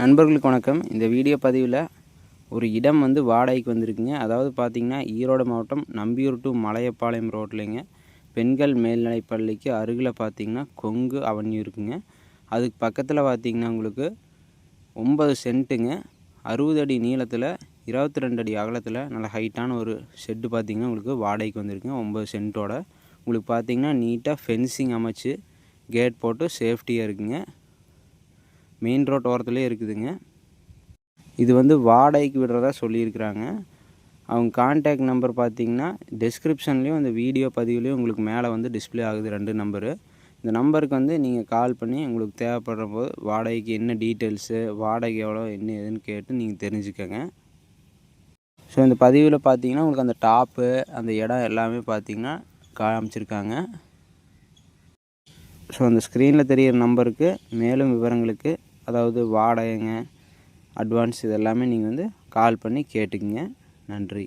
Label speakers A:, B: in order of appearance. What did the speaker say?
A: நண்பர்களுக்கு வணக்கம். இந்த வீடியோ பதிவில் ஒரு இடம் வந்து வாடகைக்கு வந்திருக்குங்க. அதாவது பார்த்திங்கன்னா ஈரோடு மாவட்டம் நம்பியூர் டு மலையப்பாளையம் ரோட்லேங்க. பெண்கள் மேல்நிலைப் பள்ளிக்கு அருகில் பார்த்திங்கன்னா கொங்கு அவன்யூ இருக்குங்க. அதுக்கு பக்கத்தில் பார்த்திங்கன்னா உங்களுக்கு ஒம்பது சென்ட்டுங்க. அறுபது அடி நீளத்தில் இருபத்தி ரெண்டு அடி அகலத்தில் நல்ல ஹைட்டான ஒரு ஷெட்டு பார்த்திங்கன்னா உங்களுக்கு வாடகைக்கு வந்திருக்குங்க. ஒம்பது சென்ட்டோட. உங்களுக்கு பார்த்திங்கன்னா நீட்டாக ஃபென்சிங் அமைச்சு கேட் போட்டு சேஃப்டியாக இருக்குங்க. மெயின் ரோட் ஓரத்துலேயே இருக்குதுங்க. இது வந்து வாடகைக்கு விடுறதா சொல்லியிருக்கிறாங்க. அவங்க கான்டாக்ட் நம்பர் பார்த்தீங்கன்னா டிஸ்கிரிப்ஷன்லேயும் இந்த வீடியோ பதிவுலேயும் உங்களுக்கு மேலே வந்து டிஸ்ப்ளே ஆகுது ரெண்டு நம்பரு இந்த நம்பருக்கு வந்து நீங்கள் கால் பண்ணி உங்களுக்கு தேவைப்படுற போது வாடகைக்கு என்ன டீட்டெயில்ஸு வாடகை எவ்வளோ என்ன ஏதுன்னு கேட்டு நீங்கள் தெரிஞ்சுக்கோங்க. ஸோ இந்த பதிவில் பார்த்தீங்கன்னா உங்களுக்கு அந்த டாப்பு அந்த இடம் எல்லாமே பார்த்தீங்கன்னா காமிச்சிருக்காங்க. ஸோ அந்த ஸ்க்ரீனில் தெரிகிற நம்பருக்கு மேலும் விவரங்களுக்கு அதாவது வாடகைங்க அட்வான்ஸ் இது எல்லாமே நீங்கள் வந்து கால் பண்ணி கேட்டுக்கங்க. நன்றி.